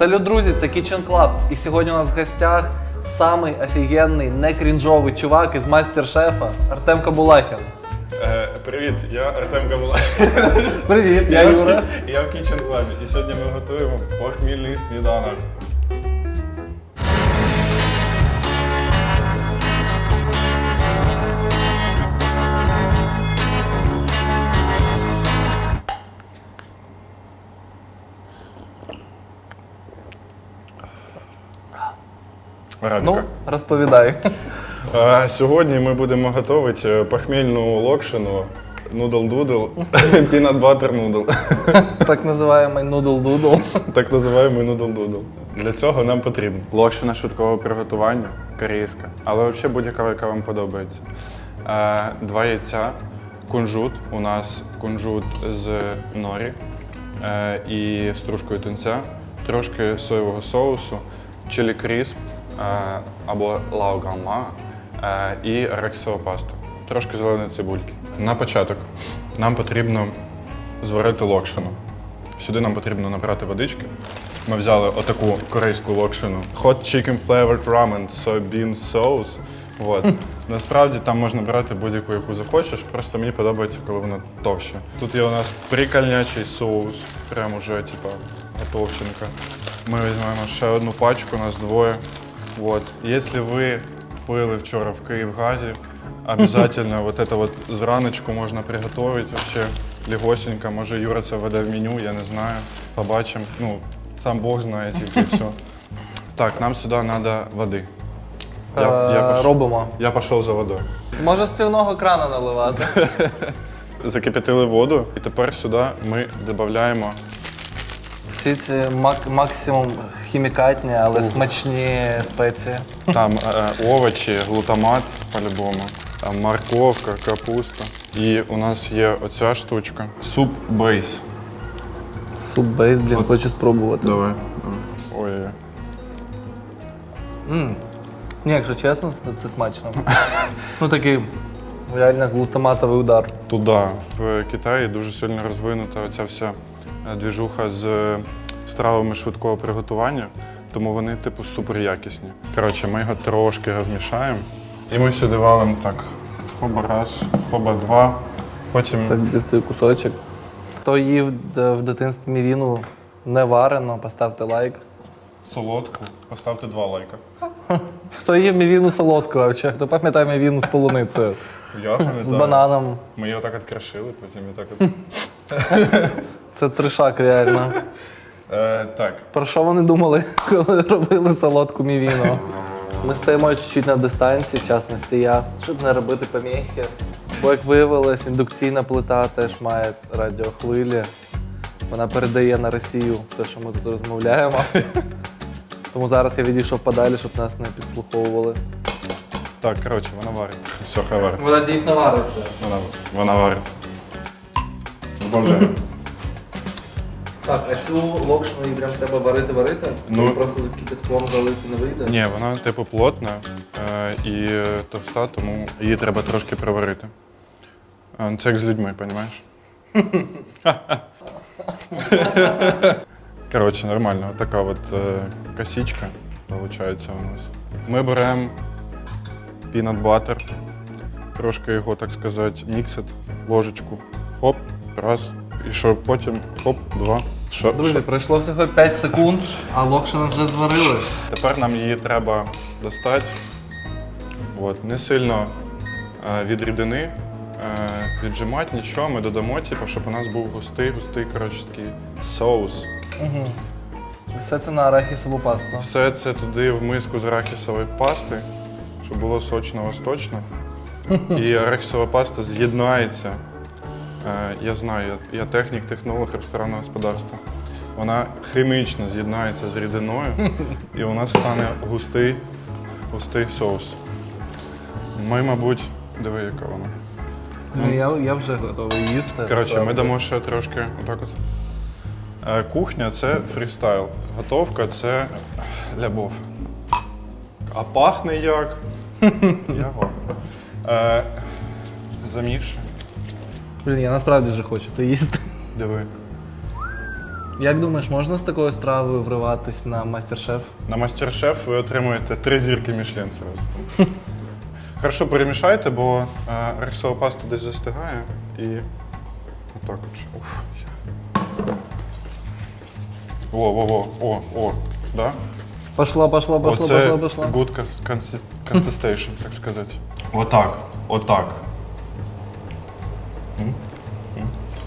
Салют, друзі, це Kitchen Club. І сьогодні у нас в гостях самий офігенний, не крінжовий чувак із мастер-шефа Артем Кабулахін. Е, привіт, я Артем Кабулахін. Привіт, я Юра. Я в Kitchen Club. І сьогодні ми готуємо похмільний сніданок. Арабіка. Ну, розповідай. А, сьогодні ми будемо готувати е, похмільну локшину, нудл-дудл, пінат баттер нудл. Так називаємо нудл-дудл. Так називаємо нудл-дудл. Для цього нам потрібно локшина швидкого приготування, корейська, але взагалі будь-яка, яка вам подобається. Е, Два яйця, кунжут. У нас кунжут з норі е, і стружкою тунця, трошки соєвого соусу, чилі крісп або лаугама е, і арахісова паста. Трошки зеленої цибульки. На початок нам потрібно зварити локшину. Сюди нам потрібно набрати водички. Ми взяли отаку корейську локшину. Hot chicken flavored ramen, soybean sauce. От. Насправді там можна брати будь-яку, яку захочеш, просто мені подобається, коли вона товща. Тут є у нас прикольнячий соус, прям уже, типа, готовченка. Ми візьмемо ще одну пачку, у нас двоє. Вот. Якщо ви пили вчора в Київгазі, обязательно вот это вот зраночку можна приготувати вообще легосенько. Може Юра це веде в меню, я не знаю. Побачимо. Ну, сам Бог знає тільки все. Так, нам сюди треба води. Я, я, Е, пош... Робимо. я пішов за водою. Може з півного крана наливати. Закип'ятили воду, і тепер сюди ми додаємо Всі ці мак- максимум хімікатні, але смачні спеції. там е, овочі, глутамат по-любому, морковка, капуста. І у нас є оця штучка. Суп бейс. Суп бейс, блін, хочу спробувати. Давай. Ой. М. Ні, якщо чесно, це, це смачно. ну такий реально глутаматовий удар. Туди. В Китаї дуже сильно розвинута оця вся е, двіжуха з е, стравами швидкого приготування, тому вони, типу, супер якісні. Коротше, ми його трошки розмішаємо. І ми сюди валимо так. Хоба раз, хоба два. Потім Так, дістаю кусочок. Хто їв в дитинстві мівіну не варено, поставте лайк. солодку. Поставте два лайка. Хто їв мівіну солодку, взагалі? Хто пам'ятає мівіну з полуницею? Я З бананом. Ми його так відкришили, потім і так от. Це тришак реально. Е, так. Про що вони думали, коли робили солодку мівіну? Ми стоїмо чуть-чуть на дистанції, в частності я, щоб не робити поміхи. Бо, як виявилось, індукційна плита теж має радіохвилі. Вона передає на Росію все, що ми тут розмовляємо. Тому зараз я відійшов подалі, щоб нас не підслуховували. Так, коротше, вона варить. Все, хай варить. Вона дійсно вариться. Вона, вона варить. Збавляю. Так, а цю локшину її прям треба варити-варити? Ну. Чи просто за кипятком залити не вийде? Ні, вона типу плотна е, і е, товста, тому її треба трошки проварити. Е, Це як з людьми, розумієш? Коротше, нормально, така от е, косичка виходить у нас. Ми беремо пінат батер, трошки його, так сказати, міксит, ложечку. Хоп, раз. І що потім хоп, два. Що, Друзі, пройшло всього 5 секунд, а локшина вже зварилась. Тепер нам її треба достати. От, не сильно е, від рідини е, віджимати нічого. Ми додамо, типу, щоб у нас був густий, густий коротше, такий соус. Все це на арахісову пасту. Все це туди в миску з арахісової пасти, щоб було сочно восточно. І арахісова паста з'єднається. Е, я знаю, я, технік, технолог ресторанного господарства. Вона хімічно з'єднається з рідиною, і у нас стане густий, густий соус. Ми, мабуть, диви, яка вона. Ну, я, я вже готовий їсти. Коротше, ми дамо ще трошки отак от. Е, Кухня це фрістайл. Готовка це любов. А пахне як. Яго. Е, заміш. Блін, я насправді вже хочу це їсти. Диви. Як думаєш, можна з такою стравою вриватись на мастер-шеф? На мастер-шеф ви отримуєте три зірки Мішлен сразу. Хорошо перемішайте, бо е, арахісова паста десь застигає і отак от. Уф. О, во, во, о, о, да? Пошла, пошла, пошла, Оце пошла, пошла. good cons- consistation, так сказати. Отак, отак.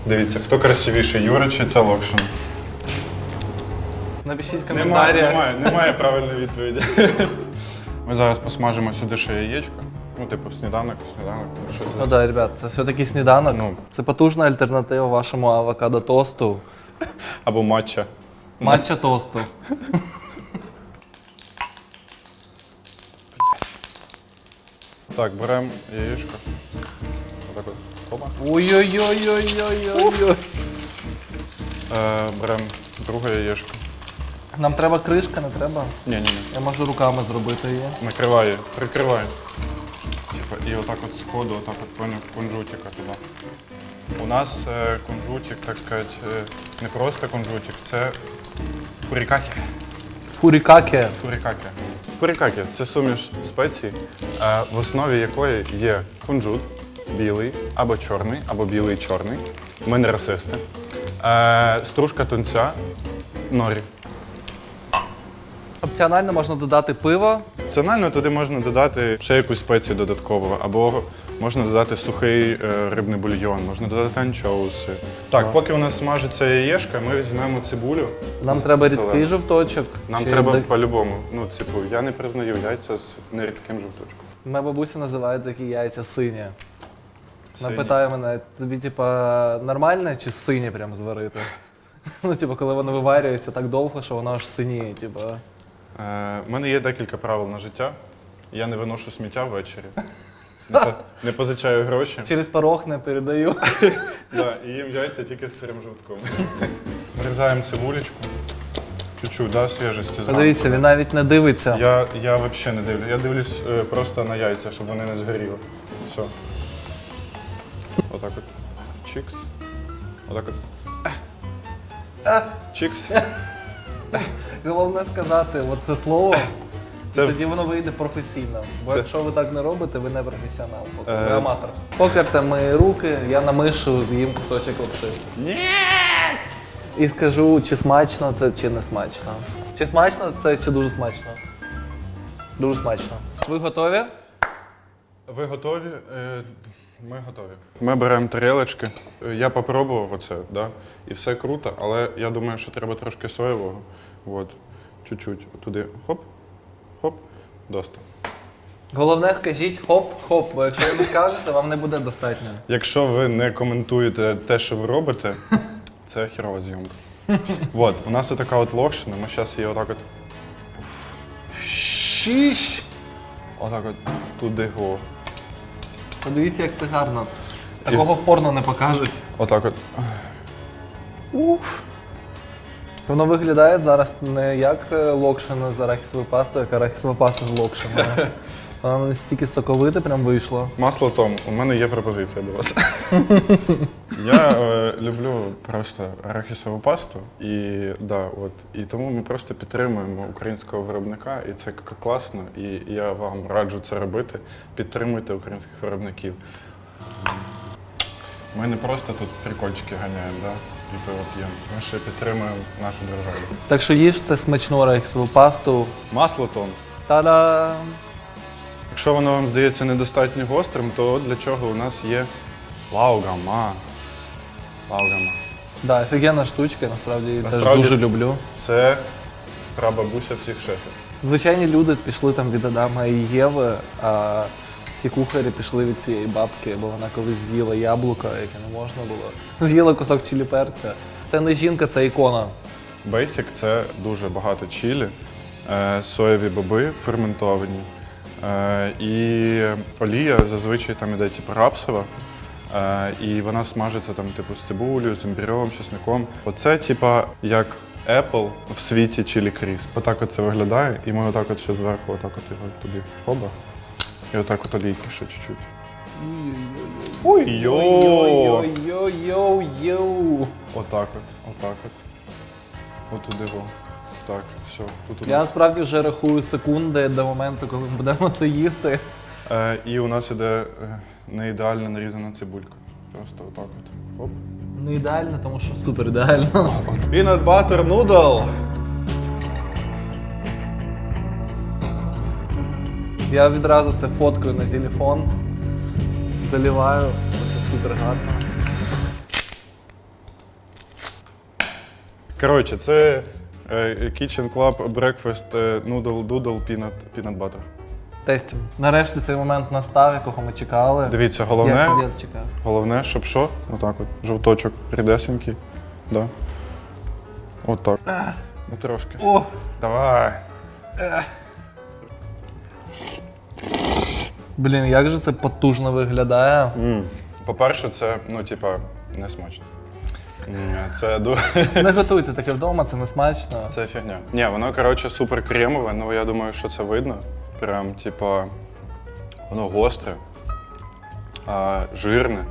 Дивіться, хто красивіший, Юра чи це Локшин? Напишіть в Немає, немає, немає правильної відповіді. Ми зараз посмажимо сюди ще яєчко. Ну, типу, сніданок, сніданок, ну що це? Ну да, ребят, це все-таки сніданок. Ну. Це потужна альтернатива вашому авокадо тосту. Або матча. Матча тосту. Так, беремо яєчко. Опа. Ой-ой-ой-ой-ой-ой. Е, беремо друге яєчко. Нам треба кришка, не треба. Ні, ні, ні. Я можу руками зробити її. Накриває, прикриває. Типа, і отак от з ходу, отак от поняв, кунжутика туди. У нас е, кунжутик, так сказати, е, не просто кунжутик, це фурікаки. Фурікаке. Фурікаки. Фурікаки це суміш спецій, е, в основі якої є кунжут білий або чорний, або білий чорний. Ми не расисти. Е, стружка тунця, норі. Опціонально можна додати пиво. Опціонально туди можна додати ще якусь спецію додатково, або можна додати сухий е, рибний бульйон, можна додати анчоуси. Так, поки у нас смажиться яєшка, ми візьмемо цибулю. Нам треба рідкий жовточок. Нам Чи треба де- по-любому. Ну, типу, я не признаю яйця з нерідким жовточком. Моя бабуся називає такі яйця сині. Вона питає мене, тобі типа нормальне чи синє прям зварити? Ну, типу, коли воно виварюється так довго, що воно аж синіє, типу. Е, У мене є декілька правил на життя. Я не виношу сміття ввечері. Не, по- не позичаю гроші. Через порог не передаю. Да, і їм яйця тільки з сирим жовтком. Нарізаємо цибулечку. Чуть-чуть, да, свіжості зранку. Подивіться, він навіть не дивиться. Я, я взагалі не дивлюсь. Я дивлюсь е, просто на яйця, щоб вони не згоріли. Все. Отак от. Чікс. Отак от. Чікс. Головне сказати, от це слово, Це- тоді воно вийде професійно. Бо Це- якщо ви так не робите, ви не професіонал, поки ви Е. аматор. Покерте мої руки, я намишу, з'їм кусочок лапши. Ні! І скажу, чи смачно це, чи не смачно. Чи смачно це, чи дуже смачно? Дуже смачно. Ви готові? Ви готові? Е, Ми готові. Ми беремо тарілочки. Е, Я попробував оце, да? і все круто, але я думаю, що треба трошки соєвого. От. Чуть-чуть. Туди. Хоп, хоп, доста. Головне, скажіть хоп-хоп, бо якщо ви не скажете, вам не буде достатньо. Якщо ви не коментуєте те, що ви робите, це херова зйомка. От, у нас така от локшина, ми зараз її отак от. Шіш! Отак от туди го. Подивіться, як це гарно. Такого в порно не покажуть. Отак от. Воно виглядає зараз не як е, локшина з арахісовою пастою, як арахісова паста з локшиною. Воно настільки соковите прям вийшло. Масло Том, у мене є пропозиція до вас. Я е, люблю просто арахісову пасту, і, да, от, і тому ми просто підтримуємо українського виробника, і це к- класно, і я вам раджу це робити. Підтримуйте українських виробників. Ми не просто тут прикольчики ганяємо, да? і пиво п'ємо. Ми ще підтримуємо нашу державу. Так що їжте смачну арахісову пасту. Масло Том. Та-дам! Якщо воно вам здається недостатньо гострим, то для чого у нас є лаугама. Лаугама. Да, офігенна штучка, насправді її теж Насправді- дуже люблю. Це прабабуся всіх шефів. Звичайні люди пішли там від Адама і Єви, а всі кухарі пішли від цієї бабки, бо вона колись з'їла яблуко, яке не можна було. З'їла кусок чилі перця. Це не жінка, це ікона. Basic – це дуже багато чілі, е, соєві боби ферментовані. Е, і олія зазвичай там іде типу рапсова. І вона смажиться там, типу, з цибулею, з імбірем, чесником. Оце, типа, як Apple в світі чилі крісп. Отак от це виглядає, і ми отак от ще зверху, отак от його туди хоба. І отак от олійки ще чуть-чуть. Ой, йо! Йо-йо-йо-йо! Отак от, отак от. Отуди го. Так, все. Тут Я нас. насправді вже рахую секунди до моменту, коли ми будемо це їсти. Е, і у нас іде не ідеально нарізана цибулька. Просто отак от. Оп. Не ідеально, тому що супер ідеально. Peanut butter noodle. Я відразу це фоткаю на телефон, заливаю, це супер гарно. Коротше, це е, Kitchen Club Breakfast е, Noodle Doodle Peanut, peanut Butter. Тестів. Нарешті цей момент настав, якого ми чекали. Дивіться, Я головне, піздець чекав. головне, щоб що? Отак от. Жовточок рідесенький. Да. Отак. Ну трошки. О! Давай. Блін, як же це потужно виглядає. М. По-перше, це, ну, типа, не смачно. М, Це дуже. Не готуйте таке вдома, це не смачно. Це фігня. Ні, воно, коротше, супер кремове, ну я думаю, що це видно. Прям, типа, воно гостре, а, жирне.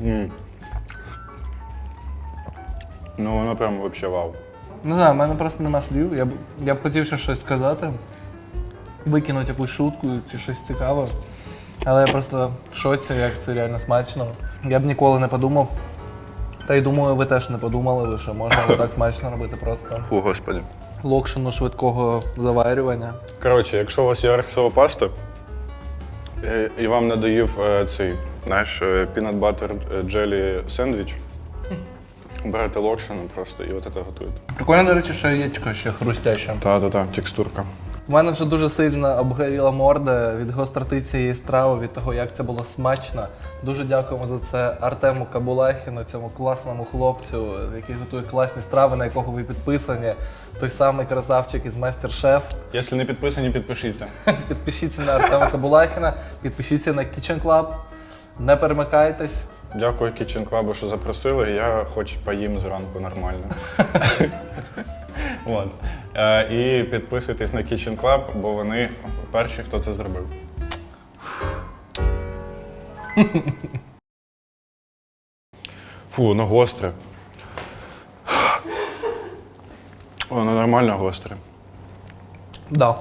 М. Ну, воно прям вообще вау. Не знаю, в мене просто нема слів. Я б, я б хотів ще щось сказати, викинути якусь шутку чи щось цікаве. Але я просто в шоці, як це реально смачно. Я б ніколи не подумав. Та й думаю, ви теж не подумали, що можна так смачно робити просто. Фу, господи. Локшину швидкого заварювання. Коротше, якщо у вас є арахісова паста, е, і вам надоїв е, цей, знаєш, е, peanut butter jelly сендвіч, берете локшину просто і от це готуєте. Прикольно, до речі, що яєчко ще хрустяще. Та-та-та, текстурка. У мене вже дуже сильно обгоріла морда від гостроти цієї страви, від того, як це було смачно. Дуже дякуємо за це Артему Кабулахіну, цьому класному хлопцю, який готує класні страви, на якого ви підписані. Той самий красавчик із майстер-шеф. Якщо не підписані, підпишіться. Підпишіться на Артема Кабулахіна, підпишіться на Kitchen Club. Не перемикайтесь. Дякую Kitchen Club, що запросили. Я хоч поїм зранку нормально. От. Е, І підписуйтесь на Kitchen Club, бо вони перші, хто це зробив. Фу, воно гостре. Воно нормально гостре. Да.